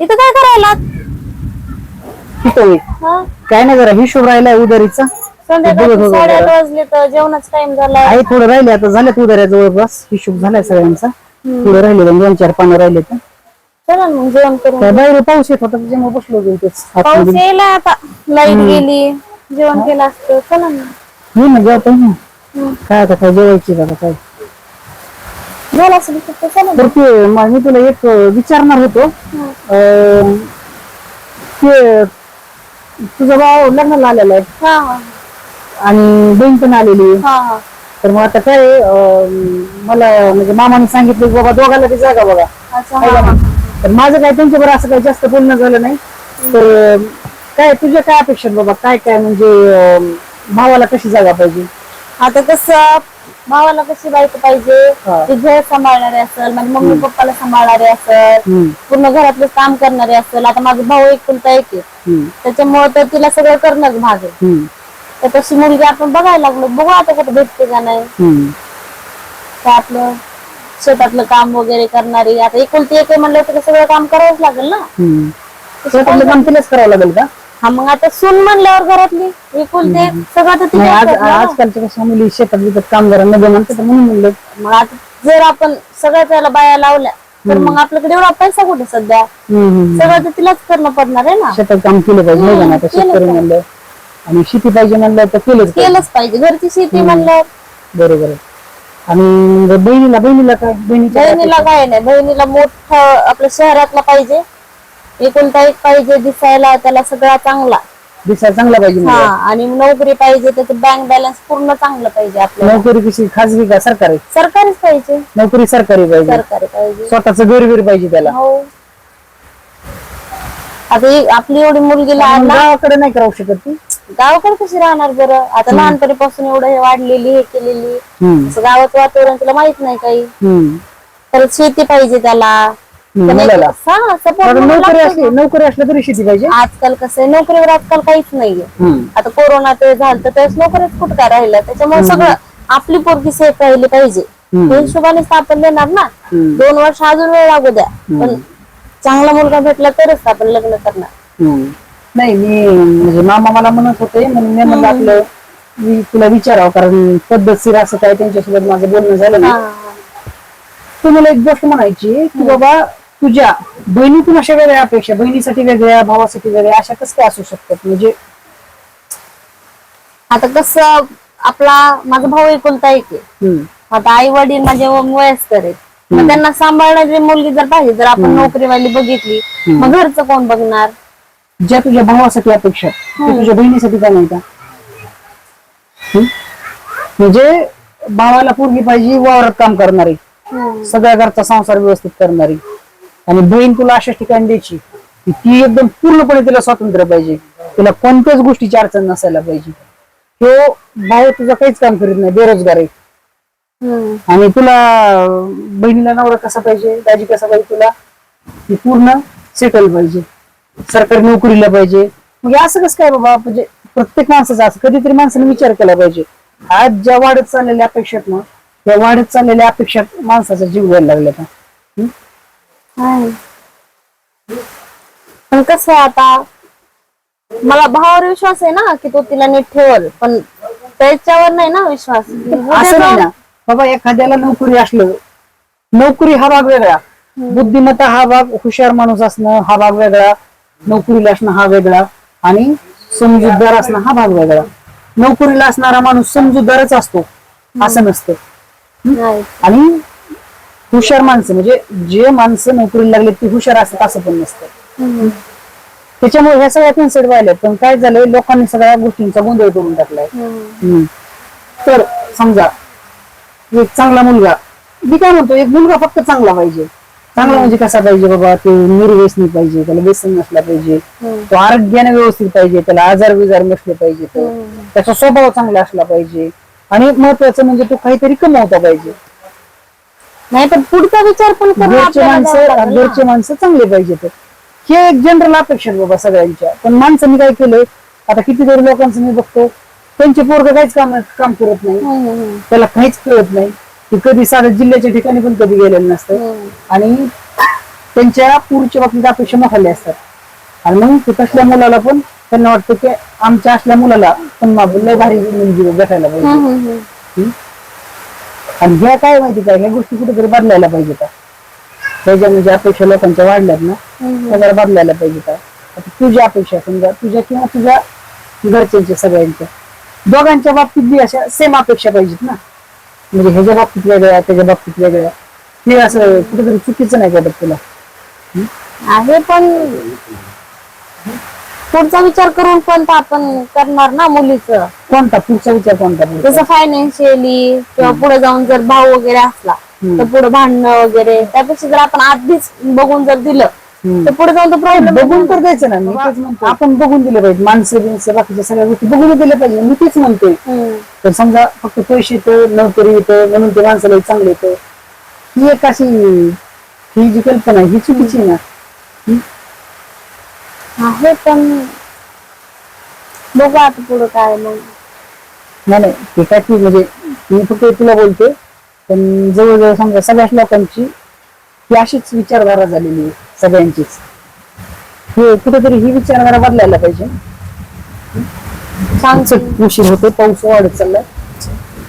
इथं काय करायला. हा? काय नाही जरा हिशोब राहिलाय उदारीचा. संध्याकाळचे बघत होतो साडेआठ जरा. वाजले तर जेवणाचा टाइम झाला. आहे थोडं राहिले आता झाल्यात जवळपास. हिशोब झालाय सगळ्यांचा. थोडं राहिले दोन चार पानं राहिले तर. चला ना मग जेवण बाहेर पाऊस येत होता त्याच्यामुळे बसलो होतो इथेच पाऊस आतमध्ये. यायला आता. लाइट गेली जेवण केलं असतं. चला ना. ना हम्म. काय आता काय जेवायची आता काय? झालं असेल तर चला ना तर ते म- मी तुला एक अं, विचारणार होतो. अं, ते तुझा भाव लग्नाला आलेला आहे. हा हा. आणि बहीण पण आलेली आहे. हा हा. तर मग आता काय अं, मला म्हणजे मामाने सांगितलं की बाबा दोघाला ती जागा बघा. अच्छा हा हा. तर माझं काय त्यांच्याबरोबर असं काही जास्त बोलणं झालं नाही. तर अं, काय तुझ्या काय अपेक्षा आहेत बाबा? काय काय म्हणजे अं, भावाला कशी जागा पाहिजे? आता कसं भावाला कशी बायको पाहिजे? हा. ती घर सांभाळणारे असेल म्हणजे मम्मी पप्पाला सांभाळणारे असेल पूर्ण घरातलं काम करणारे असेल आता माझा भाऊ एकुलता एक आहे. हम्म, त्याच्यामुळे तर तिला सगळं करणंच भाग आहे. हम्म, तर तशी मुलगी आपण बघायला लागलो बघू आता कुठे भेटते का नाही. हम्म. तर आपलं शेतातलं काम वगैरे करणारी आता एकुलती एक आहे म्हणलं तर सगळं काम करावंच लागेल ना. हम्म. शेतातलं काम तिलाच करावं लागेल का? हा मग आता सून म्हणल्यावर घरातली एकुलती एक सगळं तर नाही तिला आज करणार ना. आजकालच्या कशा मुली शेतात बितात काम करा न म्हणतात तर म्हणून म्हणलं. मग आता जर आपण सगळ्या त्याला बाया लावल्या तर मग आपल्याकडे एवढा पैसा कुठे सध्या? हम्म, हम्म. सगळं तर तिलाच करणं पडणार आहे ना. शेतात काम केलं पाहिजे नाही का ना आता केलं शेतकरी. म्हणलं. आणि शेती पाहिजे म्हणलं तर केलंच पाहिजे. केलंच पाहिजे घरची शेती म्हणल्यावर. बरोबर आहे. आणि बहिणीला बहिणीला काय? बहिणीच्या काय बहिणीला काय नाही बहिणीला मोठं आपल्या शहरातला पाहिजे. एकुलता एक पाहिजे दिसायला त्याला सगळा चांगला. दिसायला चांगला पाहिजे हा मुलगा. आणि नोकरी पाहिजे त्याचं बँक बॅलन्स पूर्ण चांगलं पाहिजे आपल्याला. नोकरी कशी खाजगी का सरकारी? सरकारीच पाहिजे. नोकरी सरकारी पाहिजे. सरकारी पाहिजे. स्वतःच घर बीर पाहिजे त्याला. हो. आता ही आपली एवढी मुलगी लहान ना. गावाकडे नाही करावू शकत ती. गावाकडे कशी राहणार बरं? आता लहानपणीपासून एवढं हे वाढलेली हे केलेली. हम्म, असं गावाचं वातावरण तिला माहीत नाही काही. हम्म, तर शेती पाहिजे त्याला. मुलाला. हा सपोर्ट नोकरी असली नोकरी असली तरी शेती पाहिजे. आजकाल कसं आहे नोकरीवर आजकाल काहीच नाहीये. हम्म, आता कोरोना ते झालं तर त्यावेळेस नोकरीच कुठं काय राहिलं? त्याच्यामुळे सगळं आपली पोरगी सेफ राहिली पाहिजे. हम्म. त्या हिशोबाने आपण देणार ना. हम्म, दोन वर्ष अजून वेळ लागू द्या. पण चांगला मुलगा भेटला तरच आपण लग्न करणार. हम्म. नाही मी म्हणजे मामा मला म्हणत होते म्हणून मी म्हणलं आपलं मी तुला विचारावं कारण पद्धतशीर असं काय त्यांच्यासोबत माझं बोलणं झालं ना तू मला एक गोष्ट म्हणायची की बाबा तुझ्या बहिणीतून अशा वेगळ्या अपेक्षा बहिणीसाठी वेगळ्या भावासाठी वेगळ्या अशा कसं काय असू शकतात? म्हणजे आता कसं आपला माझा भाऊ एकुलता एक आहे. हम्म, आता आई वडील माझे वयस्कर आहेत. मग त्यांना सांभाळणारी मुलगी जर पाहिजे जर आपण नोकरीवाली बघितली मग घरचं कोण बघणार? ज्या तुझ्या भावासाठी अपेक्षा आहेत, त्या तुझ्या बहिणीसाठी का नाही का? हम्म? म्हणजे भावाला पोरगी पाहिजे वावरात काम करणारी. सगळ्या घरचा संसार व्यवस्थित करणारी. आणि बहीण तुला अशा ठिकाणी द्यायची की ती एकदम पूर्णपणे तिला स्वातंत्र्य पाहिजे. तिला कोणत्याच गोष्टीची अडचण नसायला पाहिजे. तो भाऊ तुझा काहीच काम करीत नाही बेरोजगार आहे. आणि तुला बहिणीला नवरा कसा पाहिजे दाजी कसा पाहिजे तुला ती पूर्ण सेटल पाहिजे. सरकारी नोकरीला पाहिजे. मग हे असं कसं काय बाबा म्हणजे प्रत्येक माणसाचं असं कधीतरी माणसाने विचार केला पाहिजे. आज ज्या वाढत चाललेल्या अपेक्षात ना त्या वाढत चाललेल्या अपेक्षात माणसाचा जीव घ्यायला लागला का. पण कसं आहे आता मला भावावर विश्वास आहे ना की तो तिला नीट ठेवल. पण त्याच्यावर नाही ना विश्वास. असं नाही ना. बाबा एखाद्याला नोकरी असलं नोकरी हा भाग वेगळा. बुद्धिमत्ता हा भाग हुशार माणूस असणं हा भाग वेगळा. नोकरीला असणं हा वेगळा. आणि समजूतदार असणं हा भाग वेगळा. नोकरीला असणारा माणूस समजूतदारच असतो. असं नसतं. आणि हुशार माणसं म्हणजे जे माणसं नोकरीला लागले ती हुशार असतात असं पण नसतं. त्याच्यामुळे ह्या सगळ्या कन्सेप्ट व्हायला पण काय झालंय लोकांनी सगळ्या गोष्टींचा गोंधळ करून टाकलाय. तर समजा एक चांगला मुलगा मी काय म्हणतो एक मुलगा फक्त चांगला पाहिजे. चांगला म्हणजे कसा पाहिजे बाबा तो निर्व्यसनी पाहिजे त्याला व्यसन नसला पाहिजे. तो आरोग्याने व्यवस्थित पाहिजे त्याला आजार विजार नसले पाहिजे तो. त्याचा स्वभाव चांगला असला पाहिजे. आणि महत्वाचं म्हणजे तो काहीतरी कमवता पाहिजे. नाही पण पुढचा विचार पण करून घरचे आपल्याला माणसं लागेल ना. घरचे माणसं चांगले पाहिजेत हे एक जनरल अपेक्षा आहे बाबा सगळ्यांच्या. पण माणसांनी काय केलंय? आता कितीतरी लोकांचं मी बघतो त्यांचे पोरग काहीच काम काम करत नाही. हम्म, हम्म, त्याला काहीच कळत नाही. की कधी साध्या जिल्ह्याच्या ठिकाणी पण कधी गेलेलं नसतं. हम्म. आणि त्यांच्या पुढच्या बाबतीत अपेक्षा मोठाल्या असतात. आणि मग ते तसल्या मुलाला पण त्यांना वाटतं की आमच्या असल्या मुलाला पण मा- लय भारी मुलगी भेटायला पाहिजे. हम्म, हम्म, हम्म. हम्म? आणि ह्या काय माहिती काय ह्या गोष्टी कुठेतरी बदलायला पाहिजे का? त्याच्या म्हणजे अपेक्षा लोकांच्या वाढल्यात ना जरा बदलायला पाहिजे का? आता तुझ्या अपेक्षा समजा तुझ्या किंवा तुझ्या घरच्यांच्या सगळ्यांच्या दोघांच्या बाबतीत बी अशा सेम अपेक्षा पाहिजेत ना? म्हणजे ह्याच्या बाबतीत वेगळ्या त्याच्या बाबतीत वेगळ्या. हे असं कुठेतरी चुकीचं नाही वाटत तुला. आहे पण पुढचा विचार करून पण तर आपण करणार ना मुलीचं. कोणता? पुढचा विचार कोणता पुढचा? जसं फायनान्शियली किंवा पुढे जाऊन जर भाऊ वगैरे असला तर पुढे भांडणं वगैरे त्यापेक्षा जर आपण आधीच बघून जर दिलं हम्म. तर पुढे जाऊन तो प्रॉब्लेम बघून तर द्यायचं ना मी तेच म्हणतो आपण बघून दिलं पाहिजे माणसं बिनसं बाकीच्या सगळ्या गोष्टी बघून दिल्या पाहिजे. मी तेच म्हणतोय. तर समजा फक्त पैसे येतं नोकरी येतं म्हणून ते माणसाला चांगलं येतं. ही एक अशी ही जी कल्पना आहे, ही चुकीची आहे ना. आहे पण बघू आता पुढे काय मग. नाही नाही ते काय ती म्हणजे मी फक्त तुला बोलते पण जवळजवळ समजा सगळ्याच लोकांची ही अशीच विचारधारा झालेली आहे सगळ्यांचीच. हे कुठेतरी ही विचारधारा बदलायला पाहिजे. सांग. चल, उशीर होते पाऊस वाढत चाललाय.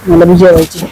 मला भी जेवायची